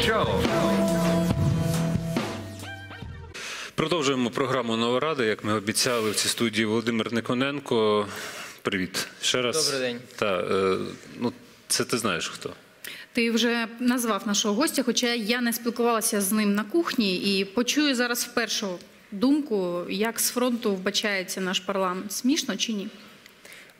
Show. Продовжуємо програму Нова Рада. Як ми обіцяли в цій студії Володимир Никоненко. Привіт ще раз. Добрий день. Та, е, ну, це ти знаєш хто. Ти вже назвав нашого гостя, хоча я не спілкувалася з ним на кухні і почую зараз вперше думку, як з фронту вбачається наш парламент. Смішно чи ні?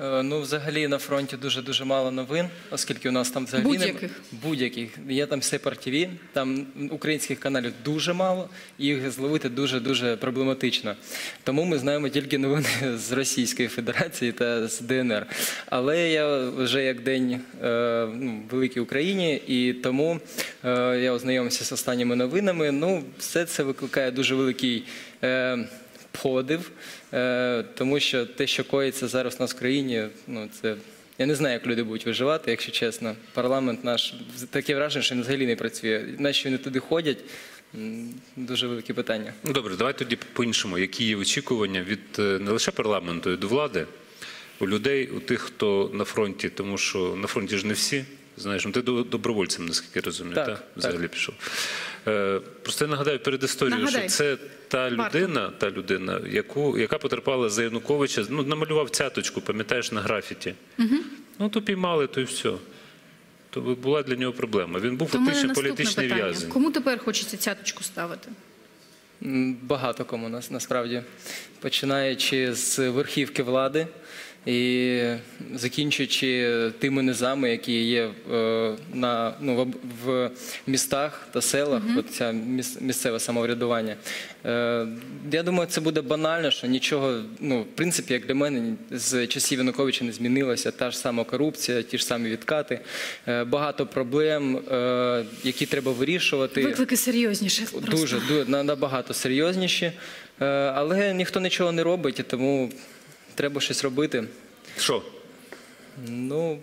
Е, Ну, взагалі на фронті дуже дуже мало новин, оскільки у нас там взагалі Будь-яких? будь-яких. Є там Сепар ТВ, там українських каналів дуже мало, і їх зловити дуже дуже проблематично. Тому ми знаємо тільки новини з Російської Федерації та з ДНР. Але я вже як день е, ну, в великій Україні, і тому е, я ознайомився з останніми новинами. Ну, все це викликає дуже великий. Е, подив, е, тому що те, що коїться зараз у нас в країні, ну це. Я не знаю, як люди будуть виживати, якщо чесно. Парламент наш таке враження, що він взагалі не працює. Наші вони туди ходять. Дуже велике питання. Ну добре, давай тоді по-іншому. Які є очікування від е, не лише парламенту, і до влади, у людей, у тих, хто на фронті, тому що на фронті ж не всі. Знаєш, ну ти добровольцем, наскільки я розумію, Так, та? так. взагалі пішов. Е, просто я нагадаю перед історією, Нагадай. що це та Варто. людина, та людина, яку, яка потерпала за Януковича, ну, намалював цяточку, пам'ятаєш, на графіті. Угу. Ну, то піймали, то й все. То була для нього проблема. Він був фактично політичний в'язень. Кому тепер хочеться цяточку ставити? Багато кому нас насправді починаючи з верхівки влади і закінчуючи тими низами, які є е, на ну в, в містах та селах, от ця міс- місцеве самоврядування. Е, Я думаю, це буде банально, що нічого, ну в принципі, як для мене, з часів Януковича не змінилося. Та ж сама корупція, ті ж самі відкати, Е, багато проблем, які треба вирішувати. Виклики серйозніше. Просто. Дуже, дуже на- набагато серйозніші, але ніхто нічого не робить, і тому треба щось робити. Що? Ну.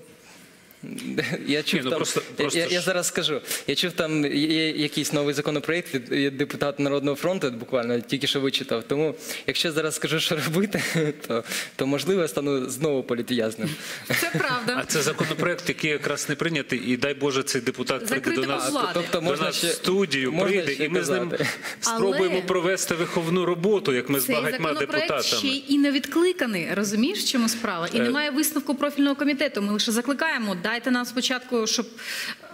Я чув Ні, ну там, просто- просто я, я зараз скажу. Я чув там є якийсь новий законопроект від від депутата Народного фронту, буквально тільки що вичитав. Тому якщо зараз скажу, що робити, то, то можливо я стану знову політв'язним. Це правда. А це законопроект, який якраз не прийнятий, і дай Боже, цей депутат прийде до нас, влади. Тобто до можна нас ще в студію, можна прийде, ще і ми з ним спробуємо Але- провести виховну роботу, як ми з багатьма депутатами. ще і не відкликаний. Розумієш, в чому справа? І Е. немає висновку профільного комітету. Ми лише закликаємо. Дайте нам спочатку, щоб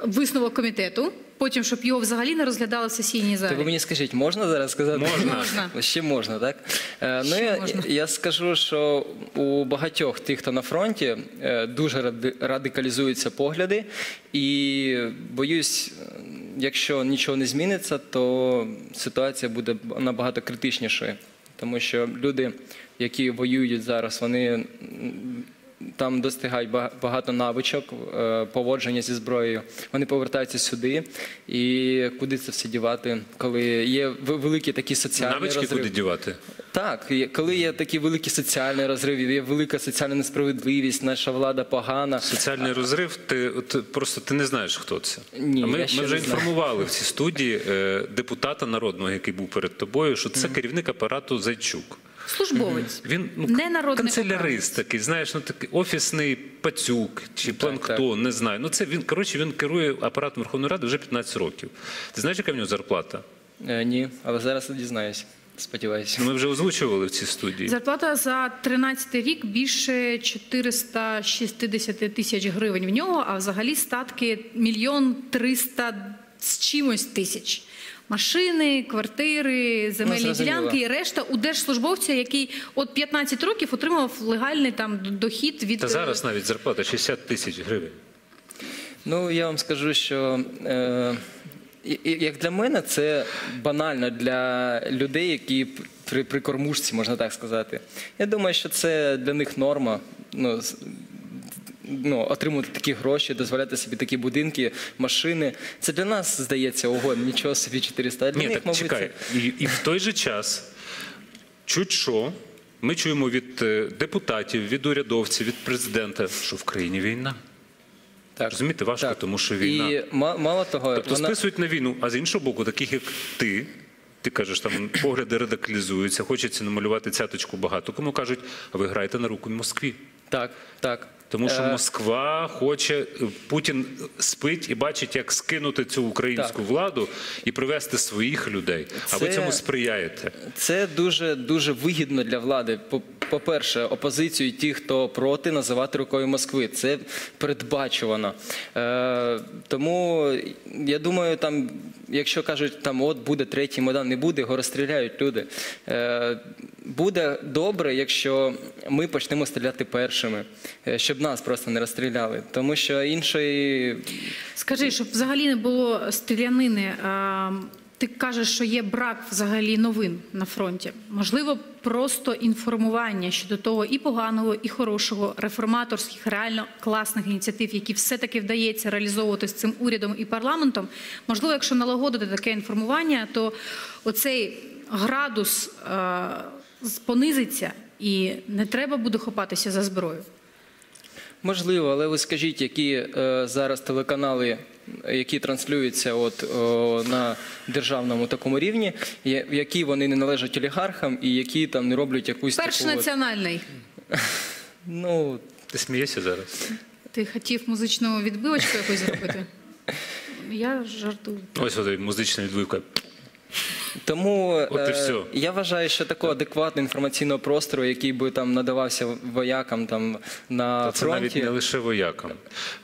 висновок комітету, потім щоб його взагалі не розглядали в сесійній То ви мені скажіть, можна зараз сказати? Можна. Можна. Ще можна, так? Е, Ну, я, можна. я скажу, що у багатьох тих, хто на фронті, е, дуже радикалізуються погляди, і боюсь, якщо нічого не зміниться, то ситуація буде набагато критичнішою. Тому що люди, які воюють зараз, вони там достигають ба- багато навичок е, поводження зі зброєю. Вони повертаються сюди. І куди це все дівати, коли є великі такі соціальні Навички розриви? куди дівати? Так, коли є такі великі соціальні розриви, є велика соціальна несправедливість, наша влада погана. Соціальний розрив, ти от, просто ти не знаєш, хто це. Ні, а ми, я ще ми вже не знаю. інформували в цій студії е, депутата народного, який був перед тобою, що це керівник апарату Зайчук. Службовець. Він ну, Не народний канцелярист такий, знаєш, ну такий офісний пацюк чи планктон, не знаю. Ну це він коротше, він керує апаратом Верховної Ради вже 15 років. Ти знаєш, яка в нього зарплата? Е, ні, але зараз дізнаюсь. Сподіваюся. Ми вже озвучували в цій студії. Зарплата за 13 рік більше 460 тисяч гривень в нього, а взагалі статки мільйон триста з чимось тисяч. Машини, квартири, земельні Ну, ділянки і решта у держслужбовця, який от 15 років отримав легальний там дохід від Та зараз навіть зарплата 60 тисяч гривень. Ну, я вам скажу, що е, як для мене, це банально для людей, які при, при кормушці, можна так сказати. Я думаю, що це для них норма. Ну, ну, отримувати такі гроші, дозволяти собі такі будинки, машини. Це для нас здається ого, нічого собі 400. А для Ні, них, так мабуть, чекай. І, і в той же час, чуть що, ми чуємо від е, депутатів, від урядовців, від президента, що в країні війна. Так. Розумієте, важко, Так. тому що війна. І мало того, Тобто вона... списують на війну, а з іншого боку, таких як ти, ти кажеш, там погляди радикалізуються, хочеться намалювати цяточку багато. Кому кажуть, а ви граєте на руку Москві. Так, так. Тому що Е. Москва хоче, Путін спить і бачить, як скинути цю українську Так. владу і привести своїх людей. А ви цьому сприяєте. Це дуже дуже вигідно для влади. По- По-перше, опозицію, і ті, хто проти, називати рукою Москви. Це передбачувано. Е, тому я думаю, там, якщо кажуть, там от буде третій майдан, не буде, його розстріляють люди. Е, буде добре, якщо ми почнемо стріляти першими, е, щоб нас просто не розстріляли. Тому що іншої Скажи, щоб взагалі не було стрілянини. Ти кажеш, що є брак взагалі новин на фронті. Можливо, просто інформування щодо того і поганого, і хорошого, реформаторських, реально класних ініціатив, які все-таки вдається реалізовувати з цим урядом і парламентом. Можливо, якщо налагодити таке інформування, то оцей градус е, понизиться і не треба буде хопатися за зброю. Можливо, але ви скажіть, які е, зараз телеканали, які транслюються от, о, на державному такому рівні, є- які вони не належать олігархам і які там не роблять якусь Перший таку. от- національний. ну, Ти смієшся зараз? Ти хотів музичну відбивочку якусь зробити? Я жартую. Ось от музична відбивка. Тому От і е, все. я вважаю, що такого адекватного інформаційного простору, який би там надавався воякам там на Та це навіть не лише воякам.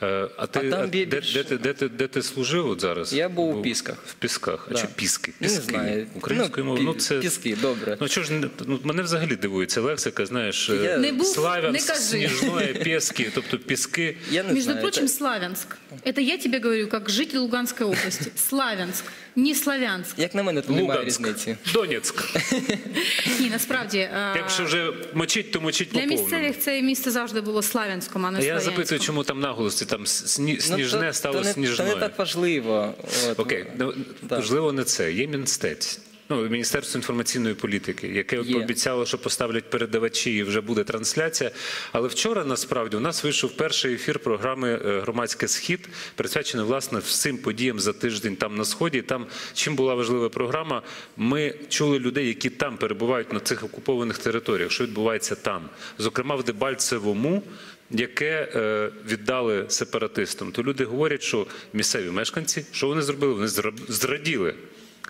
Е, А ти там а бі- де, більше- де, ти, де, ти, де ти служив от зараз? Я був у Пісках. В Пісках. А Да. чи Піски? Ну, не Піски. знаю. Українською Ну, мовою. Ну, пі- це... Піски, добре. Ну, чого ж не, ну, мене взагалі дивує ця лексика, знаєш, Я- Не був, Славянськ, не кажи. Сніжної, Піски, тобто піски. Я не Между знаю. прочим, Славянск. Это я тебе говорю, как житель Луганской области. Славянск, не Славянськ. Як на мене, то немає Луганськ, різниці. Донецьк. Ні, насправді Якщо вже мочить, то мочить по для повному. місцевих це місце завжди було Славянськом, а не я запитую, чому там наголоси, там сні, Ну, сніжне то- стало то не, сніжною. Не так важливо. От. Окей, ну, можливо, не це. Є Мінстець. Ну, Міністерство інформаційної політики, яке Є. пообіцяло, що поставлять передавачі і вже буде трансляція. Але вчора насправді у нас вийшов перший ефір програми е, Громадський схід, присвячений власне всім подіям за тиждень там на сході. І Там чим була важлива програма? Ми чули людей, які там перебувають на цих окупованих територіях, що відбувається там, зокрема в Дебальцевому. Яке е, віддали сепаратистам, то люди говорять, що місцеві мешканці, що вони зробили? Вони зра- зраділи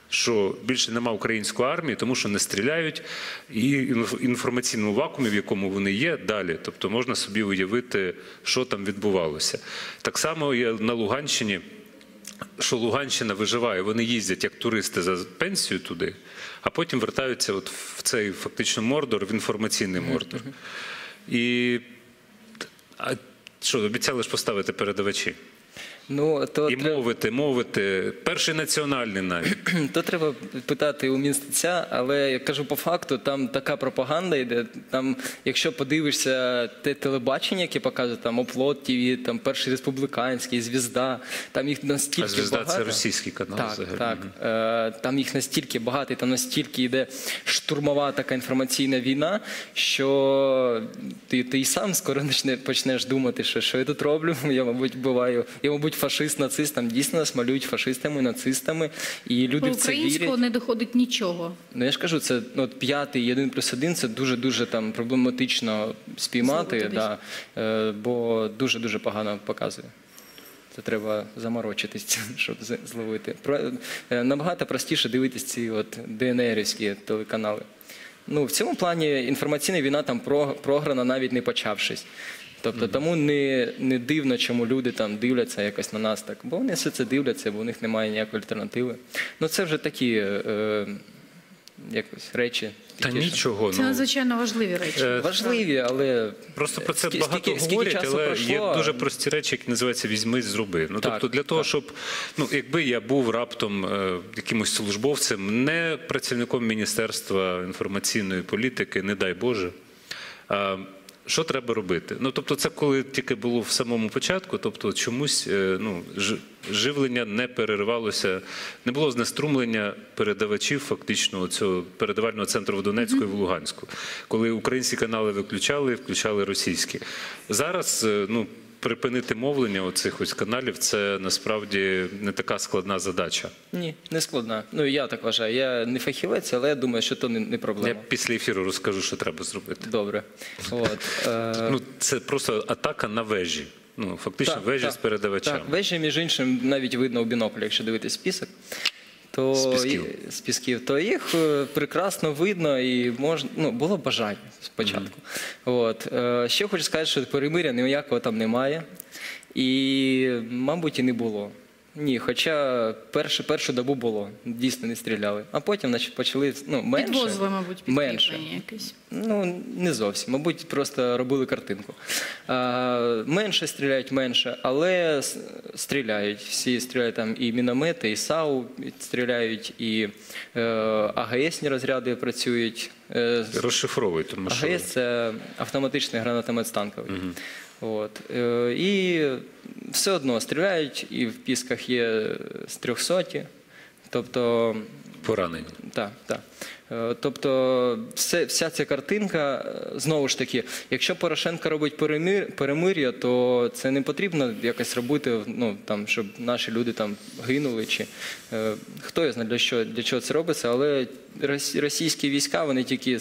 що більше нема української армії, тому що не стріляють, і інф- інформаційному вакуумі, в якому вони є, далі. Тобто можна собі уявити, що там відбувалося. Так само є на Луганщині. Що Луганщина виживає, вони їздять як туристи за пенсію туди, а потім вертаються от в цей фактично мордор, в інформаційний мордор. І а що, обіцяли ж поставити передавачі? Ну, то І треба- мовити, мовити. Перший національний навіть. То треба питати у мінстеця, але я кажу по факту, там така пропаганда йде. Там, якщо подивишся те телебачення, яке показує там Оплот ТВ, там перший республіканський, звізда, там їх настільки А звізда багато. це російський канал Так, взагалі. так. Е, там їх настільки багато, і там настільки йде штурмова така інформаційна війна, що ти, ти і сам скоро почне, почнеш думати, що що я тут роблю. Я, мабуть, буваю. Я, мабуть, фашист, нацист, там дійсно нас малюють фашистами, нацистами, і люди Про в це українського вірять. не доходить нічого. Ну я ж кажу, це ну, от п'ятий і один плюс один це дуже дуже там проблематично спіймати, да, е, бо дуже дуже погано показує. Це треба заморочитись, щоб зловити. Про, е, набагато простіше дивитись ці от ДНРівські телеканали. Ну, в цьому плані інформаційна війна там програна навіть не почавшись. Тобто тому не, не дивно, чому люди там дивляться якось на нас так. Бо вони все це дивляться, бо у них немає ніякої альтернативи. Ну це вже такі е, е, якось речі. Та нічого. Це ну, надзвичайно важливі речі. е, Важливі, але Просто про це Скі- багато скільки- скільки говорять, але пройшло, є а- дуже прості речі, які називаються візьми, зроби. Ну Так, тобто, для того, так. щоб ну, якби я був раптом е, якимось службовцем, не працівником міністерства інформаційної політики, не дай Боже. А, що треба робити? Ну тобто, це коли тільки було в самому початку, тобто чомусь е, ну, живлення не переривалося, не було знеструмлення передавачів фактично цього передавального центру в Донецьку і в Луганську, коли українські канали виключали, включали російські. Зараз е, ну. Припинити мовлення оцих ось каналів це насправді не така складна задача. Ні, не складна. Ну я так вважаю. Я не фахівець, але я думаю, що то не, не проблема. Я після ефіру розкажу, що треба зробити. Добре. От, е, Ну, це просто атака на вежі. Ну, фактично, Так, вежі так, з передавачами. Так, вежі, між іншим, навіть видно у біноклі, якщо дивитись список. То З пісків. і- з пісків, то їх е, прекрасно видно і можна, ну, було бажання спочатку. От. Е, Ще хочу сказати, що перемиря ніякого там немає. І, мабуть, і не було. Ні, хоча першу, першу добу було, дійсно не стріляли. А потім значить, почали ну, менше. Підвозили, мабуть, менше. якесь. Ну, не зовсім. Мабуть, просто робили картинку. А, менше стріляють, менше, але стріляють. Всі стріляють там і міномети, і САУ стріляють, і е, АГСні розряди працюють. Е, тому що АГС це автоматичний гранатомет станковий. От. Е, І все одно стріляють, і в пісках є з 300. Тобто поранені. так, так. Е, Тобто, все, вся ця картинка, е, знову ж таки, якщо Порошенко робить перемир, перемир'я, то це не потрібно якось робити, ну, там, щоб наші люди там гинули. Чи, е, хто я знає, для, що, для чого це робиться, але російські війська, вони тільки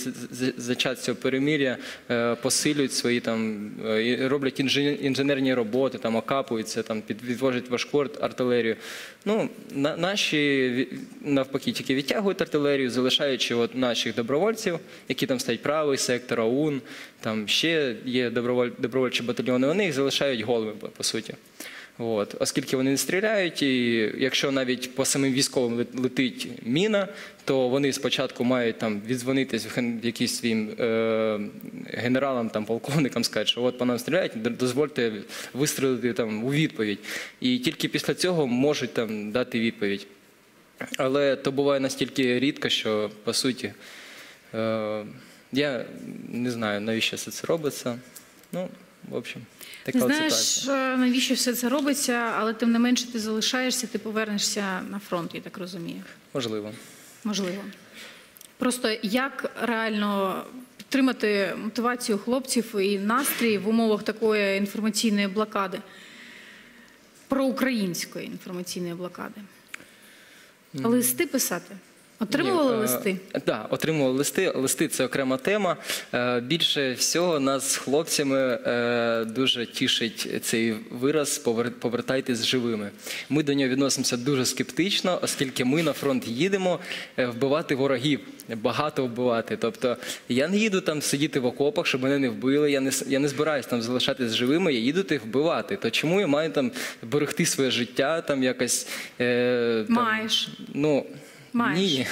за час цього перемир'я е, посилюють свої там, е, роблять інженерні роботи, там, окапуються, там, під, відвожать важку артилерію. Ну, на, наші навпаки тільки відтягують артилерію, залишаючи от наших добровольців, які там стоять правий сектор, АУН, там ще є доброволь, добровольчі батальйони, вони їх залишають голими, по, суті. От. Оскільки вони не стріляють, і якщо навіть по самим військовим летить міна, то вони спочатку мають там віддзвонитись в якісь своїм е, генералам, там, полковникам, сказати, що от по нам стріляють, дозвольте вистрілити там у відповідь. І тільки після цього можуть там дати відповідь. Але то буває настільки рідко, що по суті е, я не знаю, навіщо все це робиться. Ну, в общем, така Не знаєш, ситуація. е, навіщо все це робиться, але тим не менше ти залишаєшся, ти повернешся на фронт, я так розумію. Можливо. Можливо. Просто як реально підтримати мотивацію хлопців і настрій в умовах такої інформаційної блокади, проукраїнської інформаційної блокади? Листи писати? Отримували Ні, е, листи? Так, да, отримували листи. Листи це окрема тема. Е, Більше всього нас з хлопцями е, дуже тішить цей вираз «повер- повертайтесь живими. Ми до нього відносимося дуже скептично, оскільки ми на фронт їдемо е, вбивати ворогів, багато вбивати. Тобто я не їду там сидіти в окопах, щоб мене не вбили. Я не я не збираюсь там залишатись живими. Я їду тих вбивати. То чому я маю там берегти своє життя, там якось е, там, Маєш. Ну Маєш. ні,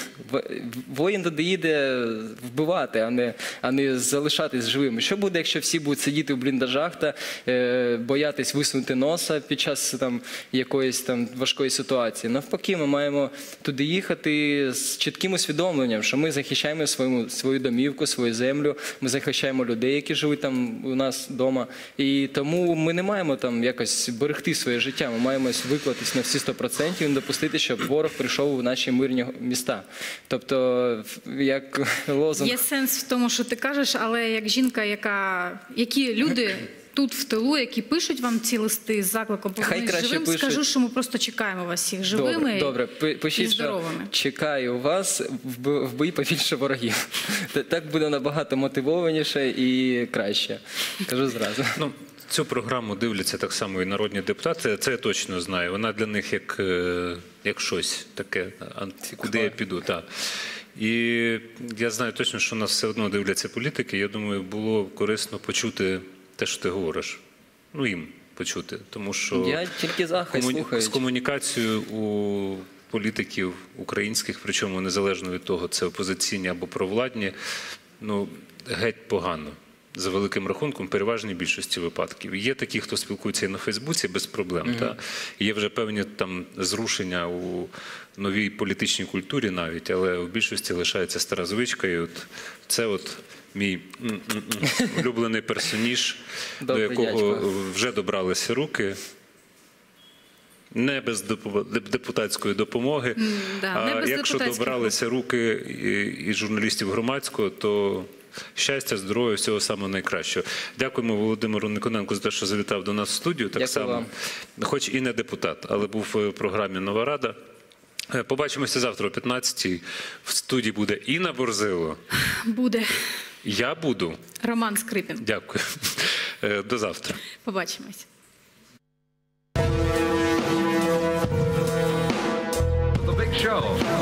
воїн туди їде вбивати, а не, а не залишатись живими. Що буде, якщо всі будуть сидіти в бліндажах та е, боятись висунути носа під час там якоїсь там важкої ситуації? Навпаки, ми маємо туди їхати з чітким усвідомленням, що ми захищаємо свою, свою домівку, свою землю, ми захищаємо людей, які живуть там у нас вдома. І тому ми не маємо там якось берегти своє життя. Ми маємо виклатись на всі 100% і не допустити, щоб ворог прийшов у наші мирні міста. Тобто, як лозунг. Є сенс в тому, що ти кажеш, але як жінка, яка які люди тут в тилу, які пишуть вам ці листи з закликом Хай живим, пишуть. скажу, що ми просто чекаємо вас всіх живими. Добре, добре. Пи- і Пишіть, що чекаю вас в бій побільше ворогів. Так буде набагато мотивованіше і краще. Кажу зразу. Ну, цю програму дивляться так само і народні депутати. Це я точно знаю. Вона для них як, е, як щось таке, куди я піду. Так. І я знаю точно, що нас все одно дивляться політики. Я думаю, було корисно почути те, що ти говориш. Ну, їм почути. Тому що Я тільки за, хай слухають. з комунікацією у політиків українських, причому незалежно від того, це опозиційні або провладні, ну геть погано. За великим рахунком, переважній більшості випадків. Є такі, хто спілкується і на Фейсбуці без проблем. Та? Є вже певні там зрушення у новій політичній культурі навіть, але в більшості лишається стара звичка. І от це от мій улюблений персоніж, до якого вже добралися руки. Не без депутатської допомоги. да, не а без якщо добралися руки і, і журналістів громадського, то щастя, здоров'я, всього самого найкращого. Дякуємо Володимиру Никоненку за те, що завітав до нас в студію. Так Дякую само, вам. хоч і не депутат, але був в програмі Нова Рада. Е, Побачимося завтра о 15-й. В студії буде Інна Борзило. Буде Я буду. Роман Скрипін. Дякую. Е, До завтра. Побачимось. Show.